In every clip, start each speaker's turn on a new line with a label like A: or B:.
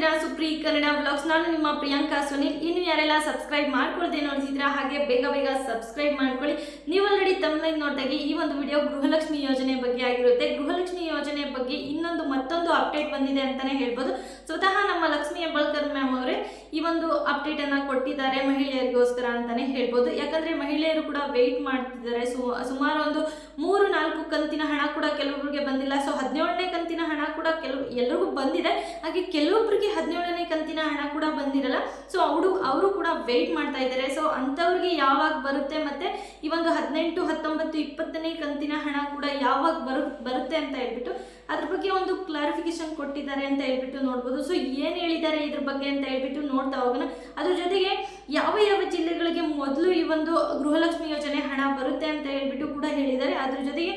A: ನೋಡ್ತಿದ್ದೀರಾ? ಸುಪ್ರಿ ಕನ್ನಡ ಬ್ಲಾಗ್ಸ್ ನಾನು ನಿಮ್ಮ ಪ್ರಿಯಾಂಕಾ ಸುನಿಲ್. ಇನ್ನು ಯಾರೆಲ್ಲ ಸಬ್ಸ್ಕ್ರೈಬ್ ಮಾಡ್ಕೊಳ್ದೆ ನೋಡ್ತಿದ್ದೀರಾ, ಹಾಗೆ ಬೇಗ ಬೇಗ ಸಬ್ಸ್ಕ್ರೈಬ್ ಮಾಡ್ಕೊಳ್ಳಿ. ನೀವು ಆಲ್ರೆಡಿ ತಮ್ಮಲ್ಲಿ ನೋಡಿದಾಗೆ ಈ ಒಂದು ವಿಡಿಯೋ ಗೃಹಲಕ್ಷ್ಮಿ ಯೋಜನೆ ಬಗ್ಗೆ ಆಗಿರುತ್ತೆ. ಗೃಹಲಕ್ಷ್ಮಿ ಯೋಜನೆ ಬಗ್ಗೆ ಇನ್ನೊಂದು ಮತ್ತೊಂದು ಅಪ್ಡೇಟ್ ಬಂದಿದೆ ಅಂತಾನೆ ಹೇಳ್ಬೋದು. ಸ್ವತಃ ನಮ್ಮ ಲಕ್ಷ್ಮಿ ಹೆಬ್ಬಾಳ್ಕರ್ ಮ್ಯಾಮ್ ಅವರೇ ಈ ಒಂದು ಅಪ್ಡೇಟ್ ಅನ್ನ ಕೊಟ್ಟಿದ್ದಾರೆ ಮಹಿಳೆಯರಿಗೋಸ್ಕರ ಅಂತಾನೆ ಹೇಳ್ಬೋದು. ಯಾಕಂದ್ರೆ ಮಹಿಳೆಯರು ಕೂಡ ವೆಯ್ಟ್ ಮಾಡ್ತಿದ್ದಾರೆ. ಸುಮಾರು ಒಂದು ಮೂರು ನಾಲ್ಕು ಕಂತಿನ ಹಣ ಕೂಡ ಕೆಲವೊಬ್ಬರಿಗೆ ಬಂದಿಲ್ಲ ಸೊ ಹದಿನೇಳನೇ ಕಂತಿನ ಹಣ ಕೂಡ ಕೆಲವು ಎಲ್ಲರಿಗೂ ಬಂದಿದೆ. ಹಾಗೆ ಕೆಲವೊಬ್ಬರಿಗೆ ಹದಿನೇಳನೇ ಕಂತಿನ ಹಣ ಕೂಡ ಬಂದಿರಲ್ಲ. ಸೊ ಅವರು ಅವರು ಕೂಡ ವೆಯ್ಟ್ ಮಾಡ್ತಾ ಇದ್ದಾರೆ. ಸೊ ಅಂಥವ್ರಿಗೆ ಯಾವಾಗ ಬರುತ್ತೆ ಮತ್ತೆ ಇವಾಗ ಹದಿನೆಂಟು, ಹತ್ತೊಂಬತ್ತು, ಇಪ್ಪತ್ತನೇ ಕಂತಿನ ಹಣ ಕೂಡ ಯಾವಾಗ ಬರು, ಬರುತ್ತೆ ಅಂತ ಹೇಳ್ಬಿಟ್ಟು ಅದ್ರ ಬಗ್ಗೆ ಒಂದು ಕ್ಲಾರಿಫಿಕೇಶನ್ ಕೊಟ್ಟಿದ್ದಾರೆ ಅಂತ ಹೇಳ್ಬಿಟ್ಟು ನೋಡ್ಬೋದು. ಸೊ ಏನು ಹೇಳಿದ್ದಾರೆ ಇದ್ರ ಬಗ್ಗೆ ಅಂತ ಹೇಳ್ಬಿಟ್ಟು ನೋಡ್ತಾ ಹೋಗೋಣ. ಅದ್ರ ಜೊತೆಗೆ ಯಾವ ಯಾವ ಜಿಲ್ಲೆಗಳಿಗೆ ಮೊದಲು ಈ ಒಂದು ಗೃಹಲಕ್ಷ್ಮಿ ಯೋಜನೆ ಹಣ ಬರುತ್ತೆ ಅಂತ ಹೇಳ್ಬಿಟ್ಟು ಕೂಡ ಹೇಳಿದ್ದಾರೆ. ಅದ್ರ ಜೊತೆಗೆ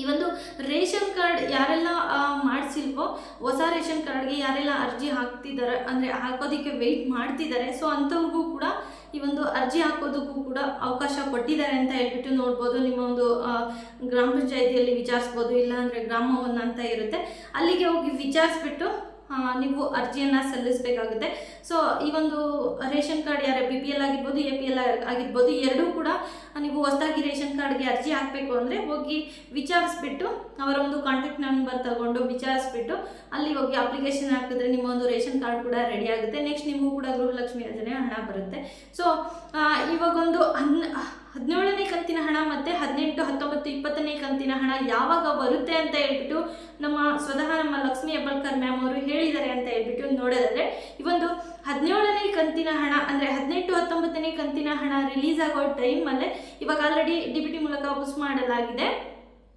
A: ಈ ಒಂದು ರೇಷನ್ ಕಾರ್ಡ್ ಯಾರೆಲ್ಲ ಮಾಡಿಸಿಲ್ವೋ, ಹೊಸ ರೇಷನ್ ಕಾರ್ಡ್ಗೆ ಯಾರೆಲ್ಲ ಅರ್ಜಿ ಹಾಕ್ತಿದ್ದಾರೆ ಅಂದರೆ ಹಾಕೋದಕ್ಕೆ ವೆಯ್ಟ್ ಮಾಡ್ತಿದ್ದಾರೆ ಸೊ ಅಂಥವ್ರಿಗೂ ಕೂಡ ಈ ಒಂದು ಅರ್ಜಿ ಹಾಕೋದಕ್ಕೂ ಕೂಡ ಅವಕಾಶ ಕೊಟ್ಟಿದ್ದಾರೆ ಅಂತ ಹೇಳ್ಬಿಟ್ಟು ನೋಡ್ಬೋದು. ನಿಮ್ಮ ಒಂದು ಗ್ರಾಮ ಪಂಚಾಯಿತಿಯಲ್ಲಿ ವಿಚಾರಿಸ್ಬೋದು, ಇಲ್ಲಾಂದರೆ ಗ್ರಾಮವನ್ನು ಅಂತ ಇರುತ್ತೆ. ಅಲ್ಲಿಗೆ ಹೋಗಿ ವಿಚಾರಿಸ್ಬಿಟ್ಟು ನೀವು ಅರ್ಜಿಯನ್ನು ಸಲ್ಲಿಸಬೇಕಾಗುತ್ತೆ. ಸೊ ಈ ಒಂದು ರೇಷನ್ ಕಾರ್ಡ್ ಯಾರೇ ಬಿ ಪಿ ಎಲ್ ಆಗಿರ್ಬೋದು ಎ ಪಿ ಎಲ್ ಆಗಿರ್ಬೋದು, ಎರಡೂ ಕೂಡ ನೀವು ಹೊಸದಾಗಿ ರೇಷನ್ ಕಾರ್ಡ್ಗೆ ಅರ್ಜಿ ಹಾಕಬೇಕು ಅಂದರೆ ಹೋಗಿ ವಿಚಾರಿಸ್ಬಿಟ್ಟು ಅವರ ಒಂದು ಕಾಂಟ್ಯಾಕ್ಟ್ ನಂಬರ್ ತಗೊಂಡು ವಿಚಾರಿಸ್ಬಿಟ್ಟು ಅಲ್ಲಿ ಹೋಗಿ ಅಪ್ಲಿಕೇಶನ್ ಹಾಕಿದ್ರೆ ನಿಮ್ಮ ಒಂದು ರೇಷನ್ ಕಾರ್ಡ್ ಕೂಡ ರೆಡಿ ಆಗುತ್ತೆ. ನೆಕ್ಸ್ಟ್ ನಿಮಗೂ ಕೂಡ ಗೃಹಲಕ್ಷ್ಮಿ ಯೋಜನೆ ಹಣ ಬರುತ್ತೆ. ಸೊ ಇವಾಗೊಂದು ಹನ್ ಹದಿನೇಳನೇ ಕಂತಿನ ಹಣ ಮತ್ತು ಹದಿನೆಂಟು, ಹತ್ತೊಂಬತ್ತು, ಇಪ್ಪತ್ತನೇ ಕಂತಿನ ಹಣ ಯಾವಾಗ ಬರುತ್ತೆ ಅಂತ ಹೇಳ್ಬಿಟ್ಟು ನಮ್ಮ ಸ್ವತಃ ನಮ್ಮ ಲಕ್ಷ್ಮಿ ಹೆಬ್ಬಾಳ್ಕರ್ ಮ್ಯಾಮ್ ಅವರು ಹೇಳಿದ್ದಾರೆ ಅಂತ ಹೇಳ್ಬಿಟ್ಟು ನೋಡೋದಾದ್ರೆ, ಈ ಒಂದು ಹದಿನೇಳನೇ ಕಂತಿನ ಹಣ ಅಂದರೆ ಹದಿನೆಂಟು, ಹತ್ತೊಂಬತ್ತನೇ ಕಂತಿನ ಹಣ ರಿಲೀಸ್ ಆಗೋ ಟೈಮಲ್ಲೇ ಇವಾಗ ಆಲ್ರೆಡಿ ಡಿ ಬಿ ಟಿ ಮೂಲಕ ಬುಸ್ ಮಾಡಲಾಗಿದೆ.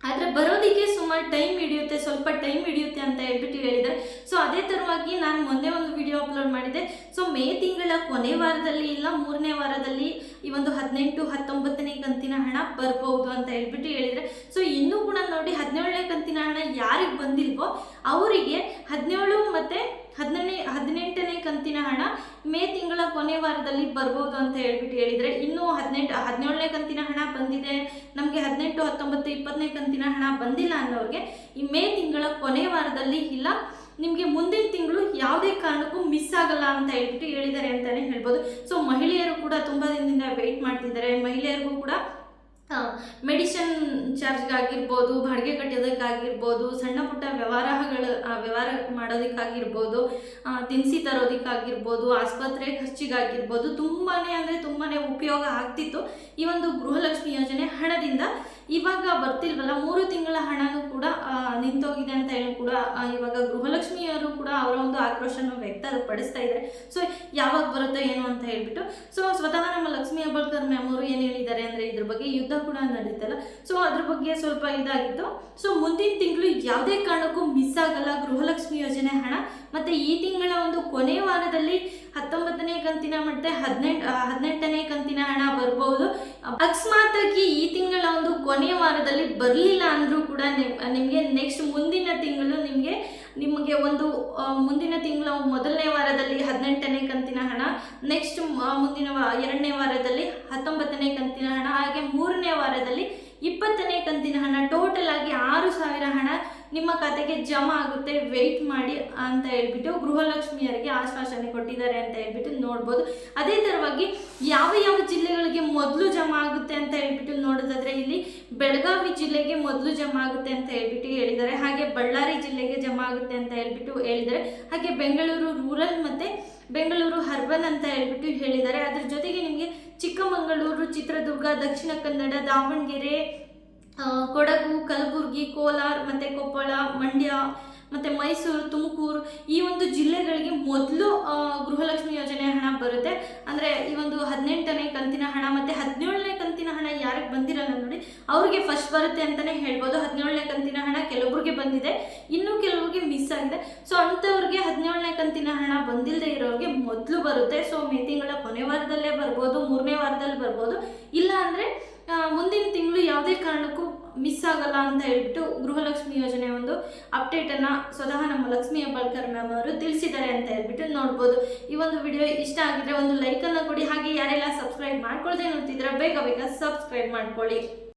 A: ಆದರೆ ಬರೋದಕ್ಕೆ ಸುಮಾರು ಟೈಮ್ ಹಿಡಿಯುತ್ತೆ, ಸ್ವಲ್ಪ ಟೈಮ್ ಹಿಡಿಯುತ್ತೆ ಅಂತ ಹೇಳ್ಬಿಟ್ಟು ಹೇಳಿದ್ದಾರೆ ಸೊ ಅದೇ ಥರವಾಗಿ ನಾನು ಮೊನ್ನೆ ಒಂದು ವಿಡಿಯೋ ಅಪ್ಲೋಡ್ ಮಾಡಿದೆ ಸೊ ಮೇ ತಿಂಗಳ ಕೊನೆ ವಾರದಲ್ಲಿ ಇಲ್ಲ, ಮೂರನೇ ವಾರದಲ್ಲಿ ಈ ಒಂದು ಹದಿನೆಂಟು, ಹತ್ತೊಂಬತ್ತನೇ ಕಂತಿನ ಹಣ ಬರ್ಬೋದು ಅಂತ ಹೇಳ್ಬಿಟ್ಟು ಹೇಳಿದರೆ. ಸೊ ಇನ್ನೂ ಕೂಡ ನೋಡಿ, ಹದಿನೇಳನೇ ಕಂತಿನ ಹಣ ಯಾರಿಗೆ ಬಂದಿಲ್ವೋ ಅವರಿಗೆ ಹದಿನೇಳು ಮತ್ತು ಹದಿನೇ ಹದಿನೆಂಟನೇ ಕಂತಿನ ಹಣ ಮೇ ತಿಂಗಳ ಕೊನೆ ವಾರದಲ್ಲಿ ಬರ್ಬೋದು ಅಂತ ಹೇಳ್ಬಿಟ್ಟು ಹೇಳಿದರೆ, ಇನ್ನೂ ಹದಿನೆಂಟು, ಹದಿನೇಳನೇ ಕಂತಿನ ಹಣ ಬಂದಿದೆ. ನಮಗೆ ಹದಿನೆಂಟು, ಹತ್ತೊಂಬತ್ತು, ಇಪ್ಪತ್ತನೇ ಕಂತಿನ ಹಣ ಬಂದಿಲ್ಲ ಅನ್ನೋರಿಗೆ ಈ ಮೇ ತಿಂಗಳ ಕೊನೆ ವಾರದಲ್ಲಿ ಇಲ್ಲ. ನಿಮಗೆ ಮುಂದಿನ ತಿಂಗಳು ಯಾವುದೇ ಕಾರಣಕ್ಕೂ ಮಿಸ್ ಆಗಲ್ಲ ಅಂತ ಹೇಳ್ಬಿಟ್ಟು ಹೇಳಿದ್ದಾರೆ ಅಂತಲೇ ಹೇಳ್ಬೋದು. ಸೊ ಮಹಿಳೆಯರು ಕೂಡ ತುಂಬ ದಿನದಿಂದ ವೆಯ್ಟ್ ಮಾಡ್ತಿದ್ದಾರೆ. ಮಹಿಳೆಯರಿಗೂ ಕೂಡ ಮೆಡಿಷನ್ ಚಾರ್ಜ್ಗಾಗಿರ್ಬೋದು ಬಾಡಿಗೆ ಕಟ್ಟೋದಕ್ಕಾಗಿರ್ಬೋದು, ಸಣ್ಣ ಪುಟ್ಟ ವ್ಯವಹಾರಗಳು ವ್ಯವಹಾರ ಮಾಡೋದಕ್ಕಾಗಿರ್ಬೋದು ತಿನಿಸಿ ತರೋದಕ್ಕಾಗಿರ್ಬೋದು, ಆಸ್ಪತ್ರೆ ಖರ್ಚಿಗಾಗಿರ್ಬೋದು ತುಂಬಾ ಅಂದರೆ ತುಂಬಾ ಉಪಯೋಗ ಆಗ್ತಿತ್ತು. ಈ ಒಂದು ಗೃಹಲಕ್ಷ್ಮಿ ಯೋಜನೆ ಹಣದಿಂದ ಇವಾಗ ಬರ್ತಿಲ್ವಲ್ಲ, ಮೂರು ತಿಂಗಳ ಹಣನೂ ಕೂಡ ನಿಂತೋಗಿದೆ ಅಂತ ಹೇಳಿ ಕೂಡ ಇವಾಗ ಗೃಹಲಕ್ಷ್ಮಿಯವರು ಕೂಡ ಅವರ ಒಂದು ಆಕ್ರೋಶನ ವ್ಯಕ್ತಪಡಿಸ್ತಾ ಇದ್ದಾರೆ. ಸೊ ಯಾವಾಗ ಬರುತ್ತೋ ಏನು ಅಂತ ಹೇಳ್ಬಿಟ್ಟು ಸೊ ಸ್ವತಃ ನಮ್ಮ ಲಕ್ಷ್ಮಿ ಹೆಬ್ಬಾಳ್ಕರ್ ಮ್ಯಾಮ್ ಅವರು ಏನು ಹೇಳಿದ್ದಾರೆ ಅಂದರೆ ಇದ್ರ ಬಗ್ಗೆ ಯುದ್ಧ ಕೂಡ ನಡೀತಲ್ಲ. ಸೊ ಅದ್ರ ಬಗ್ಗೆ ಸ್ವಲ್ಪ ಇದಾಗಿತ್ತು. ಸೊ ಮುಂದಿನ ತಿಂಗಳು ಯಾವುದೇ ಕಾರಣಕ್ಕೂ ಮಿಸ್ ಆಗಲ್ಲ ಗೃಹಲಕ್ಷ್ಮಿ ಯೋಜನೆ ಹಣ. ಮತ್ತೆ ಈ ತಿಂಗಳ ಒಂದು ಕೊನೆ ವಾರದಲ್ಲಿ ಹತ್ತೊಂಬತ್ತನೇ ಕಂತಿನ ಮತ್ತೆ ಹದಿನೆಂಟು ಹದಿನೆಂಟನೇ ಕಂತಿನ ಹಣ ಬರ್ಬೋದು. ಅಕಸ್ಮಾತಾಗಿ ಈ ತಿಂಗಳ ಒಂದು ಕೊನೆಯ ವಾರದಲ್ಲಿ ಬರಲಿಲ್ಲ ಅಂದರೂ ಕೂಡ ನಿಮಗೆ ನೆಕ್ಸ್ಟ್ ಮುಂದಿನ ತಿಂಗಳು ನಿಮಗೆ ನಿಮಗೆ ಒಂದು ಮುಂದಿನ ತಿಂಗಳ ಮೊದಲನೇ ವಾರದಲ್ಲಿ ಹದಿನೆಂಟನೇ ಕಂತಿನ ಹಣ ನೆಕ್ಸ್ಟ್ ಮುಂದಿನ ಎರಡನೇ ವಾರದಲ್ಲಿ ಹತ್ತೊಂಬತ್ತನೇ ಕಂತಿನ ಹಣ, ಹಾಗೆ ಮೂರನೇ ವಾರದಲ್ಲಿ ಇಪ್ಪತ್ತನೇ ಕಂತಿನ ಹಣ ಟೋಟಲ್ ಆಗಿ ಆರು ಸಾವಿರ ಹಣ ನಿಮ್ಮ ಖಾತೆಗೆ ಜಮಾ ಆಗುತ್ತೆ ವೆಯ್ಟ್ ಮಾಡಿ ಅಂತ ಹೇಳ್ಬಿಟ್ಟು ಗೃಹಲಕ್ಷ್ಮಿಯರಿಗೆ ಆಶ್ವಾಸನೆ ಕೊಟ್ಟಿದ್ದಾರೆ ಅಂತ ಹೇಳ್ಬಿಟ್ಟು ನೋಡ್ಬೋದು. ಅದೇ ಥರವಾಗಿ ಯಾವ ಯಾವ ಜಿಲ್ಲೆಗಳಿಗೆ ಮೊದಲು ಜಮಾ ಆಗುತ್ತೆ ಅಂತ ಹೇಳ್ಬಿಟ್ಟು ನೋಡೋದಾದ್ರೆ ಇಲ್ಲಿ ಬೆಳಗಾವಿ ಜಿಲ್ಲೆಗೆ ಮೊದಲು ಜಮಾ ಆಗುತ್ತೆ ಅಂತ ಹೇಳ್ಬಿಟ್ಟು ಹೇಳಿದ್ದಾರೆ. ಹಾಗೆ ಬಳ್ಳಾರಿ ಜಿಲ್ಲೆಗೆ ಜಮಾ ಆಗುತ್ತೆ ಅಂತ ಹೇಳ್ಬಿಟ್ಟು ಹೇಳಿದ್ದಾರೆ. ಹಾಗೆ ಬೆಂಗಳೂರು ರೂರಲ್ ಮತ್ತು ಬೆಂಗಳೂರು ಹರ್ಬನ್ ಅಂತ ಹೇಳ್ಬಿಟ್ಟು ಹೇಳಿದ್ದಾರೆ. ಅದ್ರ ಜೊತೆಗೆ ನಿಮಗೆ ಚಿಕ್ಕಮಗಳೂರು, ಚಿತ್ರದುರ್ಗ, ದಕ್ಷಿಣ ಕನ್ನಡ, ದಾವಣಗೆರೆ ಕೊಡಗು, ಕಲಬುರಗಿ, ಕೋಲಾರ ಮತ್ತು ಕೊಪ್ಪಳ, ಮಂಡ್ಯ ಮತ್ತು ಮೈಸೂರು, ತುಮಕೂರು ಈ ಒಂದು ಜಿಲ್ಲೆಗಳಿಗೆ ಮೊದಲು ಗೃಹಲಕ್ಷ್ಮಿ ಯೋಜನೆ ಬರುತ್ತೆ. ಅಂದರೆ ಈ ಒಂದು ಹದಿನೆಂಟನೇ ಕಂತಿನ ಹಣ ಮತ್ತು ಹದಿನೇಳನೇ ಕಂತಿನ ಹಣ ಯಾರಿಗೆ ಬಂದಿರಲ್ಲ ನೋಡಿ, ಅವ್ರಿಗೆ ಫಸ್ಟ್ ಬರುತ್ತೆ ಅಂತಲೇ ಹೇಳ್ಬೋದು. ಹದಿನೇಳನೇ ಕಂತಿನ ಹಣ ಕೆಲವೊಬ್ರಿಗೆ ಬಂದಿದೆ, ಇನ್ನೂ ಕೆಲವರಿಗೆ ಮಿಸ್ ಆಗಿದೆ. ಸೊ ಅಂಥವ್ರಿಗೆ ಹದಿನೇಳನೇ ಕಂತಿನ ಹಣ ಬಂದಿಲ್ಲದೆ ಇರೋರಿಗೆ ಮೊದಲು ಬರುತ್ತೆ. ಸೊ ಮೇ ತಿಂಗಳ ಕೊನೆ ವಾರದಲ್ಲೇ ಬರ್ಬೋದು, ಮೂರನೇ ವಾರದಲ್ಲಿ ಬರ್ಬೋದು. ಇಲ್ಲ ಅಂದರೆ ಮುಂದಿನ ತಿಂಗಳು ಯಾವುದೇ ಕಾರಣಕ್ಕೂ ಮಿಸ್ ಆಗಲ್ಲ ಅಂತ ಹೇಳ್ಬಿಟ್ಟು ಗೃಹಲಕ್ಷ್ಮಿ ಯೋಜನೆ ಒಂದು ಅಪ್ಡೇಟನ್ನು ಸ್ವತಃ ನಮ್ಮ ಲಕ್ಷ್ಮಿ ಹೆಬ್ಬಾಳ್ಕರ್ ಮ್ಯಾಮ್ ಅವರು ತಿಳಿಸಿದ್ದಾರೆ ಅಂತ ಹೇಳ್ಬಿಟ್ಟು ನೋಡ್ಬೋದು. ಈ ಒಂದು ವಿಡಿಯೋ ಇಷ್ಟ ಆಗಿದ್ರೆ ಒಂದು ಲೈಕನ್ನು ಕೊಡಿ. ಹಾಗೆ ಯಾರೆಲ್ಲ ಸಬ್ಸ್ಕ್ರೈಬ್ ಮಾಡ್ಕೊಳ್ದೆ ನೋಡ್ತಿದ್ರೆ ಬೇಗ ಬೇಗ ಸಬ್ಸ್ಕ್ರೈಬ್ ಮಾಡ್ಕೊಳ್ಳಿ.